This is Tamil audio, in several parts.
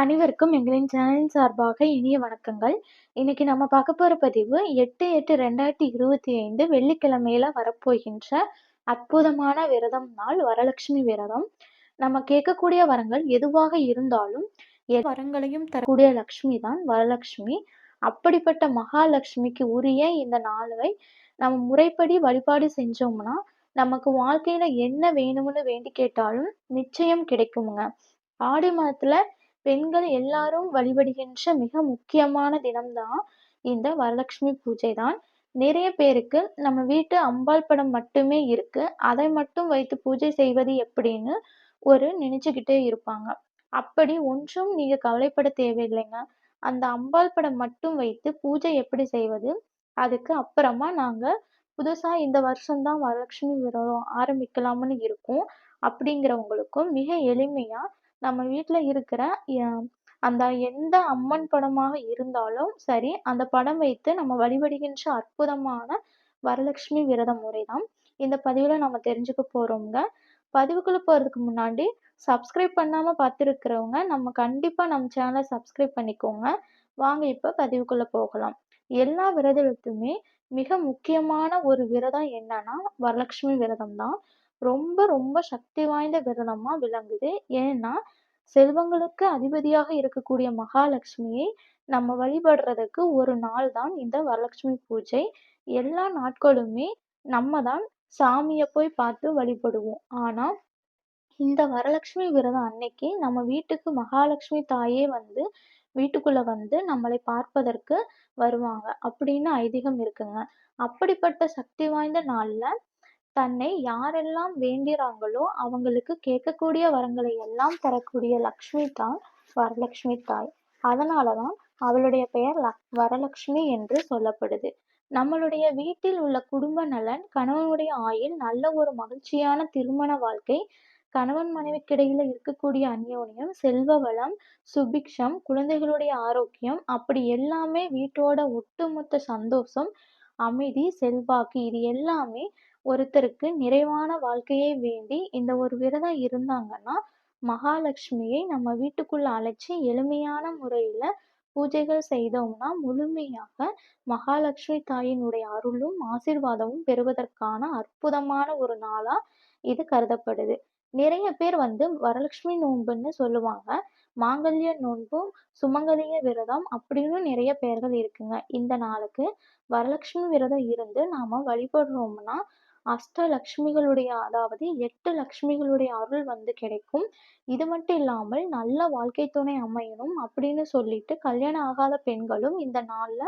அனைவருக்கும் எங்களின் சேனலின் சார்பாக இனிய வணக்கங்கள். இன்னைக்கு நம்ம பார்க்க போற பதிவு 8/8/2025 வெள்ளிக்கிழமையில வரப்போகின்ற அற்புதமான விரதம் நாள் வரலட்சுமி விரதம். நம்ம கேட்கக்கூடிய வரங்கள் எதுவாக இருந்தாலும் வரங்களையும் தரக்கூடிய லக்ஷ்மி தான் வரலட்சுமி. அப்படிப்பட்ட மகாலட்சுமிக்கு உரிய இந்த நாளை நம்ம முறைப்படி வழிபாடு செஞ்சோம்னா, நமக்கு வாழ்க்கையில என்ன வேணும்னு வேண்டி கேட்டாலும் நிச்சயம் கிடைக்குங்க ஆடி மாதத்துல பெண்கள் எல்லாரும் வழிபடுகின்ற மிக முக்கியமான தினம் தான் இந்த வரலட்சுமி பூஜை தான். நிறைய பேருக்கு நம்ம வீட்டு அம்பாள் படம் மட்டுமே இருக்கு. அதை மட்டும் வைத்து பூஜை செய்வது எப்படின்னு ஒரு நினைச்சுக்கிட்டே இருப்பாங்க. அப்படி ஒன்றும் நீங்க கவலைப்பட தேவையில்லைங்க. அந்த அம்பாள் படம் மட்டும் வைத்து பூஜை எப்படி செய்வது? அதுக்கு அப்புறமா நாங்க புதுசா இந்த வருஷம் தான் வரலட்சுமி விரதம் ஆரம்பிக்கலாம்னு இருக்கோம். அப்படிங்கிறவங்களுக்கும் மிக எளிமையா நம்ம வீட்டில் இருக்கிற அந்த எந்த அம்மன் படமாக இருந்தாலும் சரி, அந்த படம் வைத்து நம்ம வழிபடுகின்ற அற்புதமான வரலட்சுமி விரத முறை தான் இந்த பதிவில் நம்ம தெரிஞ்சுக்க போகிறோங்க பதிவுக்குள்ள போறதுக்கு முன்னாடி சப்ஸ்கிரைப் பண்ணாம பார்த்துருக்கிறவங்க நம்ம கண்டிப்பா நம்ம சேனலை சப்ஸ்கிரைப் பண்ணிக்கோங்க. வாங்க இப்போ பதிவுக்குள்ளே போகலாம். எல்லா விரதத்துமே மிக முக்கியமான ஒரு விரதம் என்னன்னா வரலட்சுமி விரதம் தான். ரொம்ப ரொம்ப சக்தி வாய்ந்த விரதமா விளங்குது. ஏன்னா செல்வங்களுக்கு அதிபதியாக இருக்கக்கூடிய மகாலட்சுமியை நம்ம வழிபடுறதுக்கு ஒரு நாள் தான் இந்த வரலட்சுமி பூஜை. எல்லா நாட்களுமே நம்ம தான் சாமியை போய் பார்த்து வழிபடுவோம். ஆனா இந்த வரலட்சுமி விரதம் அன்னைக்கு நம்ம வீட்டுக்கு மகாலட்சுமி தாயே வந்து வீட்டுக்குள்ள வந்து நம்மளை பார்ப்பதற்கு வருவாங்க அப்படின்னு ஐதீகம் இருக்குங்க. அப்படிப்பட்ட சக்தி வாய்ந்த நாள்ல தன்னை யாரெல்லாம் வேண்டுறாங்களோ அவங்களுக்கு கேட்கக்கூடிய வரங்களை எல்லாம் தரக்கூடிய லக்ஷ்மி தான் வரலட்சுமி தாய். அதனால தான் அவளுடைய பெயர் லக் வரலட்சுமி என்று சொல்லப்படுது. நம்மளுடைய வீட்டில் உள்ள குடும்ப நலன், கணவனுடைய ஆயில் நல்ல ஒரு மகிழ்ச்சியான திருமண வாழ்க்கை, கணவன் மனைவிக்கிடையில இருக்கக்கூடிய அந்யோன்யம், செல்வ வளம், சுபிக்ஷம், குழந்தைகளுடைய ஆரோக்கியம் அப்படி எல்லாமே வீட்டோட ஒட்டுமொத்த சந்தோஷம், அமைதி, செல்வாக்கு இது எல்லாமே ஒருத்தருக்கு நிறைவான வாழ்க்கையை வேண்டி இந்த ஒரு விரதம் இருந்தாங்கன்னா, மகாலட்சுமியை நம்ம வீட்டுக்குள்ள அழைச்சி எளிமையான முறையில பூஜைகள் செய்தோம்னா முழுமையாக மகாலட்சுமி தாயினுடைய அருளும், ஆசீர்வாதமும் பெறுவதற்கான அற்புதமான ஒரு நாளா இது கருதப்படுது. நிறைய பேர் வந்து வரலட்சுமி நோன்புன்னு சொல்லுவாங்க. மாங்கல்ய நோன்பும் சுமங்கலிய விரதம் அப்படின்னு நிறைய பெயர்கள் இருக்குங்க. இந்த நாளுக்கு வரலட்சுமி விரதம் இருந்து நாம வழிபடுறோம்னா, அஷ்டலக்ஷ்மிகளுடைய அதாவது எட்டு லக்ஷ்மிகளுடைய அருள் வந்து கிடைக்கும். இது மட்டும் இல்லாமல் நல்ல வாழ்க்கை துணை அமையணும் அப்படின்னு சொல்லிட்டு கல்யாணம் ஆகாத பெண்களும் இந்த நாள்ல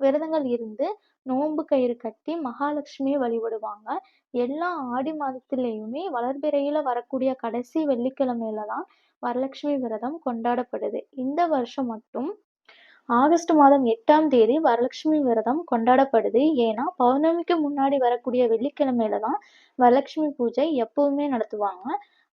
விரதங்கள் இருந்து நோன்பு கயிறு கட்டி மகாலட்சுமியை வழிபடுவாங்க. எல்லா ஆடி மாதத்திலேயுமே வளர்பிறையில வரக்கூடிய கடைசி வெள்ளிக்கிழமையில தான் வரலட்சுமி விரதம் கொண்டாடப்படுது. இந்த வருஷம் மட்டும் ஆகஸ்ட் மாதம் எட்டாம் தேதி வரலட்சுமி விரதம் கொண்டாடப்படுது. ஏன்னா பௌர்ணமிக்கு முன்னாடி வரக்கூடிய வெள்ளிக்கிழமையில தான் வரலட்சுமி பூஜை எப்பவுமே நடத்துவாங்க.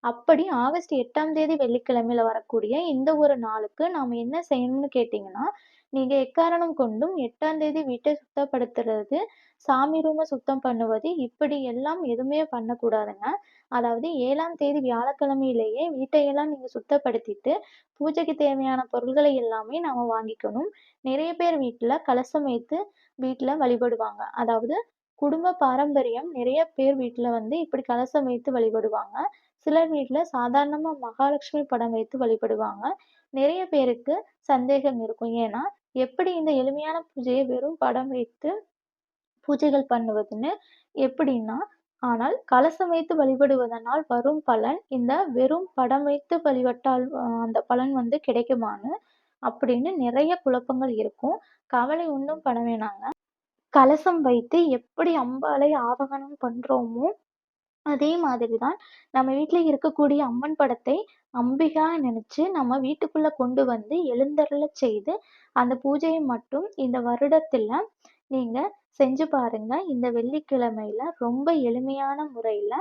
அப்படி ஆகஸ்ட் எட்டாம் தேதி வெள்ளிக்கிழமையில வரக்கூடிய இந்த ஒரு நாளுக்கு நாம என்ன செய்யணும்னு கேட்டீங்கன்னா, நீங்கள் எக்காரணம் கொண்டும் எட்டாம் தேதி வீட்டை சுத்தப்படுத்துறது, சாமி ரூமை சுத்தம் பண்ணுவது இப்படி எல்லாம் எதுவுமே பண்ணக்கூடாதுங்க. அதாவது ஏழாம் தேதி வியாழக்கிழமையிலேயே வீட்டையெல்லாம் நீங்க சுத்தப்படுத்திட்டு, பூஜைக்கு தேவையான பொருள்களை எல்லாமே நாம வாங்கிக்கணும். நிறைய பேர் வீட்டில் கலசம் வைத்து வீட்டில் வழிபடுவாங்க. அதாவது குடும்ப பாரம்பரியம் நிறைய பேர் வீட்டில் வந்து இப்படி கலசம் வைத்து வழிபடுவாங்க. சிலர் வீட்டில் சாதாரணமாக மகாலட்சுமி படம் வைத்து வழிபடுவாங்க. நிறைய பேருக்கு சந்தேகம் இருக்கும். ஏன்னா எப்படி இந்த எளிமையான பூஜையை வெறும் படம் வைத்து பூஜைகள் பண்ணுவதுன்னு எப்படின்னா, ஆனால் கலசம் வைத்து வழிபடுவதனால் வரும் பலன் இந்த வெறும் படம் வைத்து வழிபட்டால் அந்த பலன் வந்து கிடைக்குமான்னு அப்படின்னு நிறைய குழப்பங்கள் இருக்கும். கவலை ஒன்றும் பட வேணாங்க. கலசம் வைத்து எப்படி அம்பாளை ஆவகனம் பண்றோமோ, அதே மாதிரி தான் நம்ம வீட்டில் இருக்கக்கூடிய அம்மன் படத்தை அம்பிகா நினைச்சு நம்ம வீட்டுக்குள்ள கொண்டு வந்து எழுந்தருளச் செய்து, அந்த பூஜையை மட்டும் இந்த வருடத்துல நீங்க செஞ்சு பாருங்க. இந்த வெள்ளிக்கிழமையில ரொம்ப எளிமையான முறையில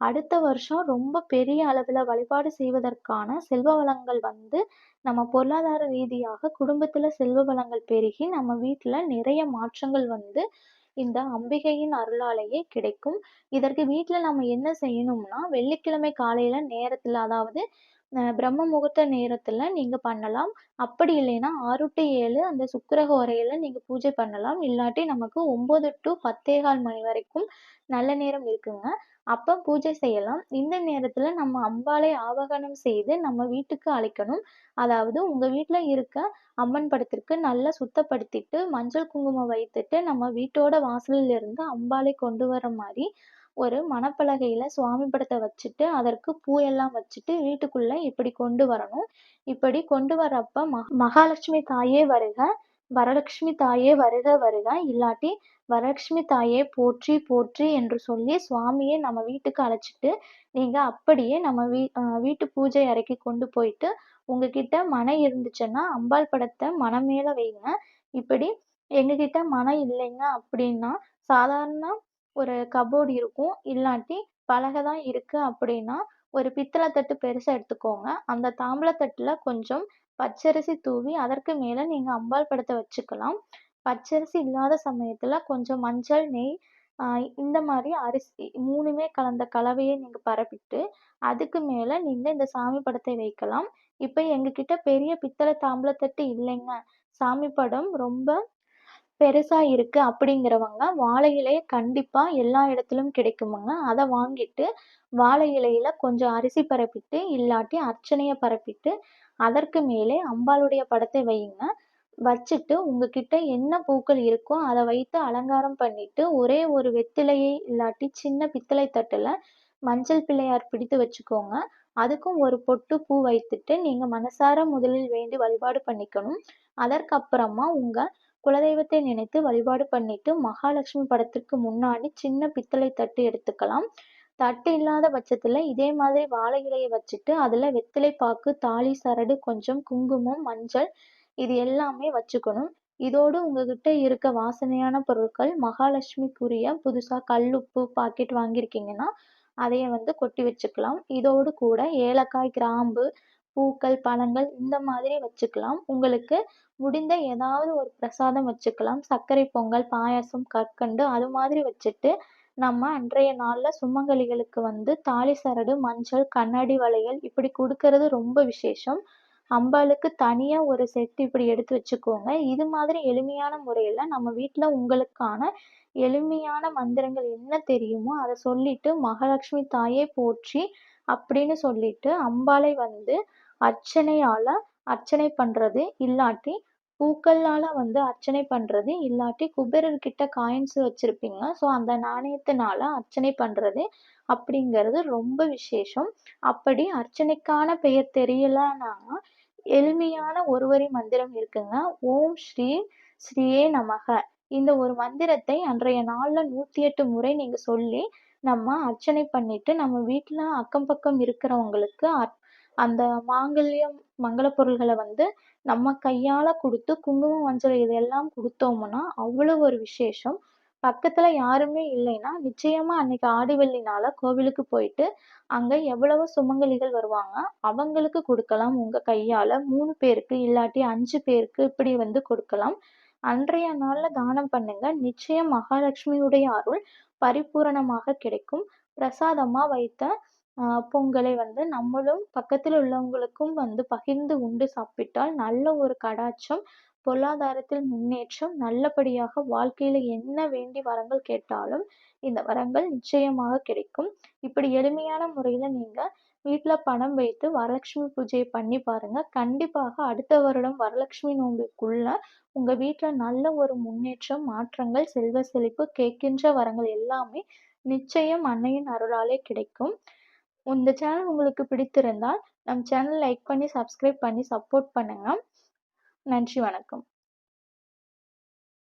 அடுத்த வருஷம் ரொம்ப பெரிய அளவுல வழிபாடு செய்வதற்கான செல்வ வளங்கள் வந்து நம்ம பொருளாதார ரீதியாக குடும்பத்துல செல்வ வளங்கள் பெருகி நம்ம வீட்டில் நிறைய மாற்றங்கள் வந்து இந்த அம்பிகையின் அருளாலேயே கிடைக்கும். இதற்கு வீட்டில் நம்ம என்ன செய்யணும்னா, வெள்ளிக்கிழமை காலையில நேரத்தில் அதாவது பிரம்ம முகூர்த்த நேரத்தில் நீங்கள் பண்ணலாம். அப்படி இல்லைன்னா ஆறு டு ஏழு அந்த சுக்கரஹோரையில் நீங்கள் பூஜை பண்ணலாம். இல்லாட்டி நமக்கு ஒன்பது டு பத்தேகால் மணி வரைக்கும் நல்ல நேரம் இருக்குங்க. அப்போ பூஜை செய்யலாம். இந்த நேரத்தில் நம்ம அம்பாளை ஆவாகனம் செய்து நம்ம வீட்டுக்கு அழைக்கணும். அதாவது உங்கள் வீட்டில் இருக்க அம்மன் படத்திற்கு நல்லா சுத்தப்படுத்திட்டு மஞ்சள் குங்குமம் வைத்துட்டு நம்ம வீட்டோட வாசலில் இருந்து அம்பாளை கொண்டு வர மாதிரி ஒரு மணப்பலகையில் சுவாமி படத்தை வச்சுட்டு அதற்கு பூவெல்லாம் வச்சுட்டு வீட்டுக்குள்ளே இப்படி கொண்டு வரணும். இப்படி கொண்டு வரப்ப மக மகாலட்சுமி தாயே வருக. வரலட்சுமி தாயே வருக வருக இல்லாட்டி வரலட்சுமி தாயே போற்றி போற்றி என்று சொல்லி சுவாமியை நம்ம வீட்டுக்கு அழைச்சிட்டு நீங்கள் அப்படியே நம்ம வீ வீட்டு பூஜை அறைக்கு கொண்டு போயிட்டு உங்ககிட்ட மனை இருந்துச்சுன்னா அம்பாள் படத்தை மனை மேலே வைங்க. இப்படி எங்ககிட்ட மனம் இல்லைங்க அப்படின்னா சாதாரண ஒரு கபோர்டு இருக்கும். இல்லாட்டி பலகை தான் இருக்குது அப்படின்னா ஒரு பித்தளை தட்டு பெருசாக எடுத்துக்கோங்க. அந்த தாம்பளத்தட்டில் கொஞ்சம் பச்சரிசி தூவி அதற்கு மேலே நீங்கள் அம்பாள் படத்தை வச்சுக்கலாம். பச்சரிசி இல்லாத சமயத்தில் கொஞ்சம் மஞ்சள் நெய் இந்த மாதிரி அரிசி மூணுமே கலந்த கலவையை நீங்கள் பரப்பிட்டு அதுக்கு மேலே நீங்கள் இந்த சாமி படத்தை வைக்கலாம். இப்போ எங்ககிட்ட பெரிய பித்தளை தாம்பலத்தட்டு இல்லைங்க. சாமி படம் ரொம்ப பெருசாக இருக்கு அப்படிங்கிறவங்க வாழை இலையை கண்டிப்பாக எல்லா இடத்துலையும் கிடைக்குமாங்க. அதை வாங்கிட்டு வாழை இலையில கொஞ்சம் அரிசி பரப்பிட்டு இல்லாட்டி அர்ச்சனையை பரப்பிட்டு அதற்கு மேலே அம்பாளுடைய படத்தை வையுங்க. வச்சுட்டு உங்ககிட்ட என்ன பூக்கள் இருக்கோ அதை வைத்து அலங்காரம் பண்ணிட்டு ஒரே ஒரு வெத்திலையை இல்லாட்டி சின்ன பித்தளை தட்டில் மஞ்சள் பிள்ளையார் பிடித்து வச்சுக்கோங்க. அதுக்கும் ஒரு பொட்டு பூ வைத்துட்டு நீங்கள் மனசார முதலில் வேண்டி வழிபாடு பண்ணிக்கணும். அதற்கப்புறமா உங்கள் குலதெய்வத்தை நினைத்து வழிபாடு பண்ணிட்டு மகாலட்சுமி படத்திற்கு முன்னாடி சின்ன பித்தளை தட்டு எடுத்துக்கலாம். தட்டு இல்லாத பட்சத்துல இதே மாதிரி வாழை இலையை வச்சுட்டு அதுல வெத்திலை பாக்கு தாலி சரடு கொஞ்சம் குங்குமம் மஞ்சள் இது எல்லாமே வச்சுக்கணும். இதோடு உங்ககிட்ட இருக்க வாசனையான பொருட்கள் மகாலட்சுமிக்குரிய புதுசா கல்லுப்பு பாக்கெட் வாங்கியிருக்கீங்கன்னா அதைய வந்து கொட்டி வச்சுக்கலாம். இதோடு கூட ஏலக்காய் கிராம்பு பூக்கள் பழங்கள் இந்த மாதிரி வச்சுக்கலாம். உங்களுக்கு முடிந்த ஏதாவது ஒரு பிரசாதம் வச்சுக்கலாம். சர்க்கரை பொங்கல் பாயாசம் கற்கண்டு அது மாதிரி வச்சுட்டு நம்ம அன்றைய நாளில் சுமங்கலிகளுக்கு வந்து தாலி சரடு மஞ்சள் கண்ணாடி வளையல் இப்படி கொடுக்கறது ரொம்ப விசேஷம். அம்பாளுக்கு தனியாக ஒரு செட் இப்படி எடுத்து வச்சுக்கோங்க. இது மாதிரி எளிமையான முறையில் நம்ம வீட்டில் உங்களுக்கான எளிமையான மந்திரங்கள் என்ன தெரியுமோ அதை சொல்லிட்டு மகாலட்சுமி தாயை போற்றி அப்படின்னு சொல்லிட்டு அம்பாளை வந்து அர்ச்சனையால் அர்ச்சனை பண்ணுறது இல்லாட்டி பூக்களால் வந்து அர்ச்சனை பண்ணுறது இல்லாட்டி குபேரர்கிட்ட காயின்ஸ் வச்சுருப்பீங்க. ஸோ அந்த நாணயத்தினால அர்ச்சனை பண்ணுறது அப்படிங்கிறது ரொம்ப விசேஷம். அப்படி அர்ச்சனைக்கான பெயர் தெரியலன்னா எளிமையான ஒரு வரி மந்திரம் இருக்குங்க. ஓம் ஸ்ரீ ஸ்ரீயே நமக. இந்த ஒரு மந்திரத்தை அன்றைய நாளில் நூற்றி எட்டு முறை நீங்கள் சொல்லி நம்ம அர்ச்சனை பண்ணிட்டு நம்ம வீட்டில் அக்கம் பக்கம் இருக்கிறவங்களுக்கு அந்த மாங்கல்யம் மங்கள பொருள்களை வந்து நம்ம கையால் கொடுத்து குங்குமம் மஞ்சள் இதெல்லாம் கொடுத்தோம்னா அவ்வளோ ஒரு விசேஷம். பக்கத்தில் யாருமே இல்லைன்னா நிச்சயமாக அன்னைக்கு ஆடி வெள்ளி நாளில் கோவிலுக்கு போயிட்டு அங்கே எவ்வளவோ சுமங்கலிகள் வருவாங்க. அவங்களுக்கு கொடுக்கலாம். உங்கள் கையால் மூணு பேருக்கு இல்லாட்டி அஞ்சு பேருக்கு இப்படி வந்து கொடுக்கலாம். அன்றைய நாளில் தானம் பண்ணுங்க. நிச்சயம் மகாலட்சுமியுடைய அருள் பரிபூரணமாக கிடைக்கும். பிரசாதமாக வைத்த பொங்கலை வந்து நம்மளும் பக்கத்தில் உள்ளவங்களுக்கும் வந்து பகிர்ந்து உண்டு சாப்பிட்டால் நல்ல ஒரு கடாச்சம் பொருளாதாரத்தில் முன்னேற்றம் நல்லபடியாக வாழ்க்கையில் என்ன வேண்டி வரங்கள் கேட்டாலும் இந்த வரங்கள் நிச்சயமாக கிடைக்கும். இப்படி எளிமையான முறையில் நீங்கள் வீட்டில் பணம் வைத்து வரலட்சுமி பூஜையை பண்ணி பாருங்கள் கண்டிப்பாக அடுத்த வருடம் வரலட்சுமி நோம்புக்குள்ள உங்கள் வீட்டில் நல்ல ஒரு முன்னேற்றம் மாற்றங்கள் செல்வ செழிப்பு கேட்கின்ற வரங்கள் எல்லாமே நிச்சயம் அன்னையின் அருளாலே கிடைக்கும். இந்த சேனல் உங்களுக்கு பிடித்திருந்தால் நம் சேனல் லைக் பண்ணி சப்ஸ்கிரைப் பண்ணி சப்போர்ட் பண்ணுங்கள் நன்றி வணக்கம்.